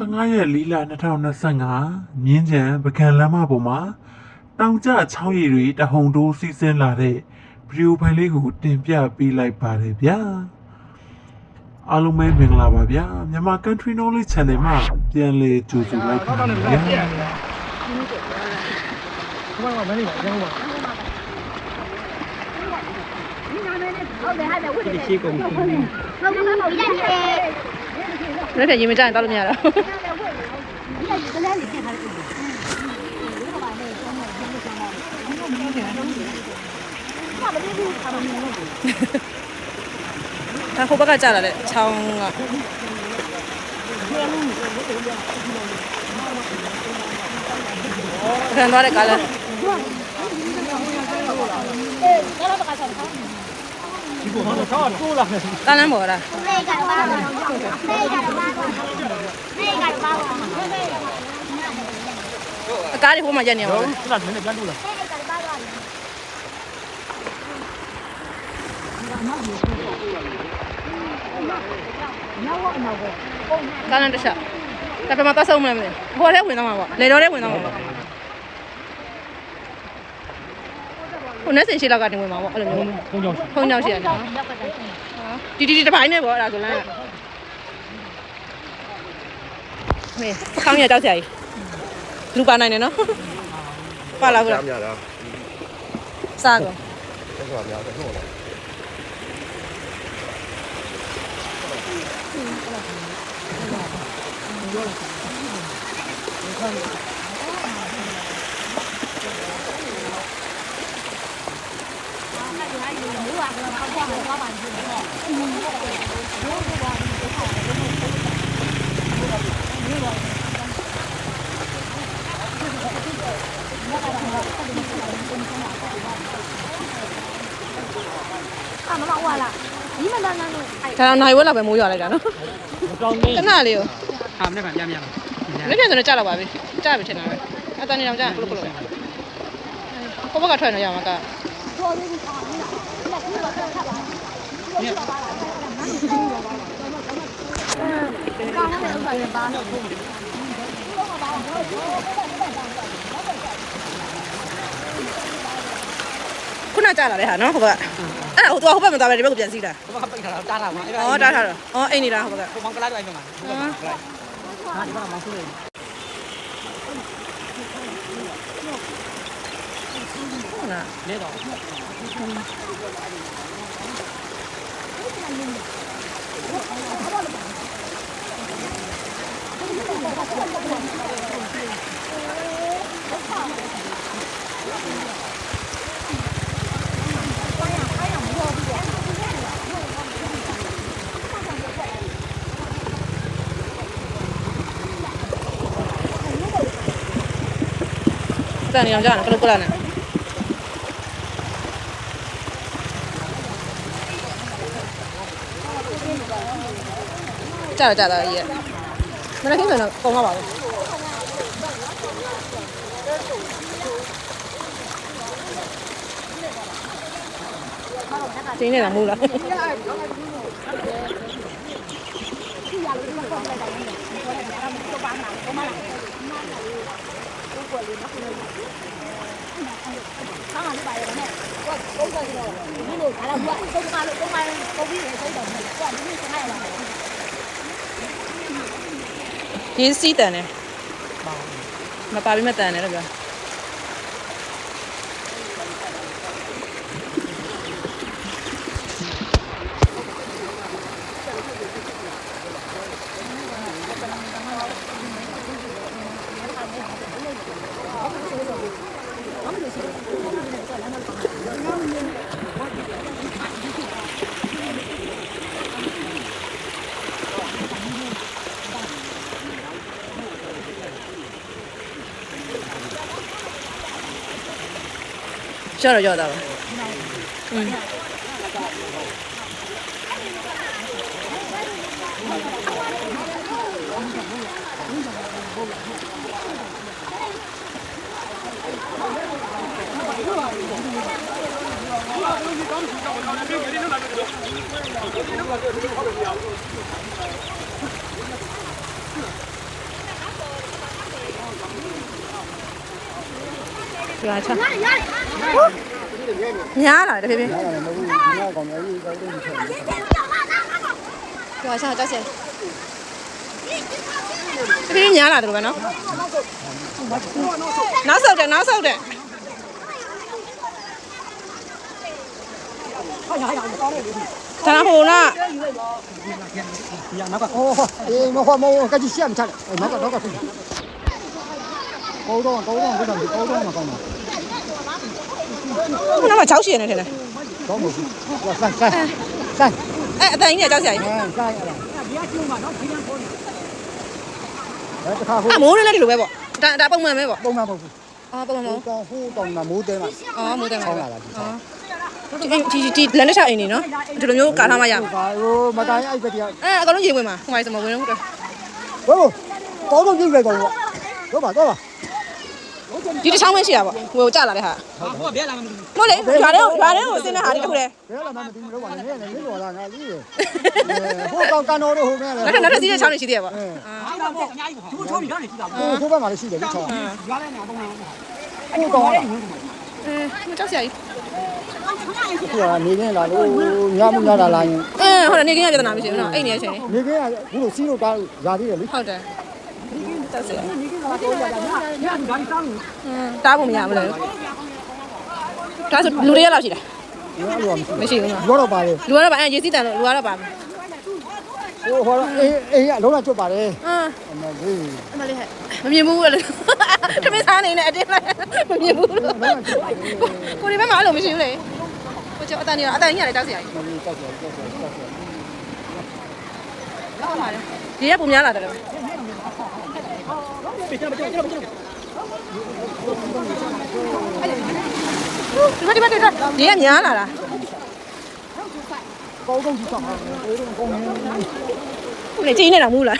15ရက်4လ2025မြင်းကြံပကံလမ်းမပေါ်မှာတောင်ကျချောင်းရည်တွေတဟုန်တိုးစီးဆင်းလာတဲ့ဗီဒီယိုဖိုင်လေးကိုတင်ပြပေးလိုက်ပါတယ်ဗျာအားလုံးပဲမင်္ဂလာပါဗျာမြန်မာ Country Knowledge Channel မှာပြန်လည်ကြိုဆိုလိုက်ပါဗျာဘာမှမနေပါဘူးဘာမှဟုတ်တယ်ဟုတ်တယ်ဝတ်တယ်ဒီရှိကုန်ပြီဟုတ်ကဲ့ဟုတ်ရတ ယ်လက်ထက်ရင်မကြရင်တောက်လို့မရတော့ဒီကလည်းလေးပြန်ထားတယ်ဒါဟိုဘက်ကကြာလာတဲ့ချောင်းကခံသွားတဲ့ကားလမ်းဒီကိုတော့ဆောက်တိုးလာတယ် ကားလမ်းပေါ်လားနေကပါနေကပါနေကပါအကားတွေဟိုမှာရက်နေအောင်တော့စလာတယ်နဲ့ပြန်တိုးလာကားလမ်းတစ်ချက်ဒါပေမဲ့သွားဆုံးမလဲမသိဘူးဟိုထဲဝင်သွားမှာပေါ့လေတော်ထဲဝင်သွားမှာပေါ့ ဟိုနဲ့စင်ရှိလောက်ကနေဝင်မှာပေါ့အဲ့လိုမျိုးဘုံကြောင့်ဖုံးကြောက်ရှိရတယ်နော်ဒီဒီဒီတစ်ပိုင်းနဲ့ပေါ့အဲ့ဒါဆိုလမ်းကဟေးပကောင်းရတောက်ဆရာကြီးလူပါနိုင်တယ်နော်ပါလာဘူးလားများလားစားကောဆက်ဆိုတာများတယ်ဟုတ်လား 啊，妈妈忘了，你们那那那，哎， ဒါတော့နိုင်ဝက်လောက်ပဲမိုးရွာလိုက်တာနော် မကောင်းနေ ခဏလေးကို ဟာမနေ့ကပြန်ပြန်လာ လက်ပြန်ဆိုတော့ကြာတော့ပါပြီကြာပြီထင်တာပဲအတန်းနေတော့ကြာကလုကလုဟိုဘက်ကထွက်နေရမှာက 刚刚那个人吧， ခုနကြာလာတဲ့ဟာနော်ဟိုဘက်ကအဲ့ဟိုတော့ဟိုဘက်မသွားပဲဒီဘက်ကိုပြန်စီးတာဘာပိတ်ထားတာတားလာမှာအဲ့ဒါဩတားထားတော့ဩအိမ်နေတာဟိုဘက်ကဟိုမောင်ကလာတော့အိမ်မှာဟာဒီကမောင်ဆူးတယ်ဟုတ်လားလဲတော့ အတန်းနေတော့ ကြာကလုကလုနဲ့ကြာတော့ကြာတော့ကြီးရမနေ့ကဆိုတော့ပုံတော့ပါဘူးကျင်းနေတာမဟုတ် ဆောင်းလာလို့ပါရဲ့နဲ့ကိုကပုံစံကတော့ဒီလိုဒါတော့ကိုကသုံးပါလို့သုံးပါပုံပြီးရေသုံးတော့ကိုကဒီလိုစားရပါမယ်ရင်းစီးတန်တယ်မပါဘူးမပါပြီးမတန်တယ်လို့ပြော 笑着叫了。嗯。过来吃。 อืมရွာချညားလာတယ်ဖေဖေအဲ့ဒါလည်းမဟုတ်ဘူးဒီကကောင်များကြီးကောင်းတယ်ချက်ရွာချကြောက်စရာဖေဖေညားလာတယ်လို့ပဲနော်နောက်ဆောက်တယ်နောက်ဆောက်တယ်ဒါနာဟိုနာဒီကနောက်ကဟောအေးမဟောမဟောကကြီးရှက်မချတယ်နောက်ကနောက်ကဖြစ်ကောင်း ခုနကကြောက်ရှိနေတယ်ထင်တယ်ကောင်းမဟုတ်ဘူးဆိုင်ဆိုင်ဆိုင်အဲအတန်ကြီးနဲ့ကြောက်စရာကြီးအဲဆိုင်အဲ့ဒါဒီကကျုံမှာနော်ခင်းရခေါ်နေဒါတခါဟိုအမိုးလေးလည်းဒီလိုပဲပေါ့ဒါဒါပုံမှန်ပဲပေါ့ပုံမှန်မဟုတ်ဘူးအော်ပုံမှန်မဟိုဟုတ်ကောင်ဟိုတောင်မှာမိုးတဲမှာအော်မိုးတယ်မှာဆောင်းလာတာဒီဆောင်းဒီဒီဒီလက်နဲ့ချအိမ်နေနော်ဒီလိုမျိုးကာထားမှရဟိုကဟိုမတိုင်းအဲ့ဘက်တည်းအဲအကောင်လုံးရေဝင်မှာဟိုမှာစမဝင်တော့ဘူးဟိုကောင်းတော့ကြည့်လိုက်ကောင်တော့ပါတော့ပါ ဒီတစ်ချောင်းပဲရှိတာပေါ့ဟိုကြလာတဲ့ဟာဟိုကဘဲလာမှမသိဘူးဟုတ်လေရွာထဲရွာထဲကိုစင်းတဲ့ဟာဒီတစ်ခုတည်းဘယ်လာမှမသိဘူးလို့ပါနဲ့နင်းတော်လာငါလေးဟိုကောင်ကန်တော်တို့ဟိုမဲ့လေနောက်ထပ်နောက်ထပ်စီးတဲ့ချောင်းတွေရှိသေးတယ်ပေါ့အဲအာဟိုဟိုဘက်မှာလည်းရှိတယ်ဒီချောင်းဟိုကောင်ကအဲမကြောက်စရာကြီးဒီကနေနေလာလို့ညမညတာလာရင်အဲဟုတ်တယ်နေကင်းရပြဿနာမရှိဘူးနော်အိမ်နေတဲ့အချိန်နေကဘူးလို့စီးလို့တာရာသေးတယ်လေဟုတ်တယ် ကြောက်စရာတားဖို့မရဘူးလေဒါဆိုလူတွေရလောက်ရှိတယ်ဒီလိုမရှိမရှိဘူးနော်ဘောတော့ပါလေလူကတော့ပါအဲရေစီးတန်လို့လူကတော့ပါမယ်ဟိုဟိုအေးအေးအလုံးလာကျွတ်ပါတယ်အင်းအမလေးအမလေးဟဲ့မမြင်ဘူးလေတမင်စားနေနဲ့အတင်းလိုက်မမြင်ဘူးလို့ကိုဒီဘက်မှာအဲ့လိုမရှိဘူးလေကိုကျော်အတန်ကြီးအတန်ကြီးရတယ်တောက်စရာကြီးမလေးတောက်တယ်တောက်တယ်တောက်တယ်လောက်ပါလေဒီကပုံများလာတယ်လို့ ဒီဘက်ဒီဘက်ဒီဘက်ဒီကများလာတာကောင်းကောင်းကြည့်ဆောင်ဟိုတော့ကောင်းနေဟိုလေချင်းနေတာမူးလား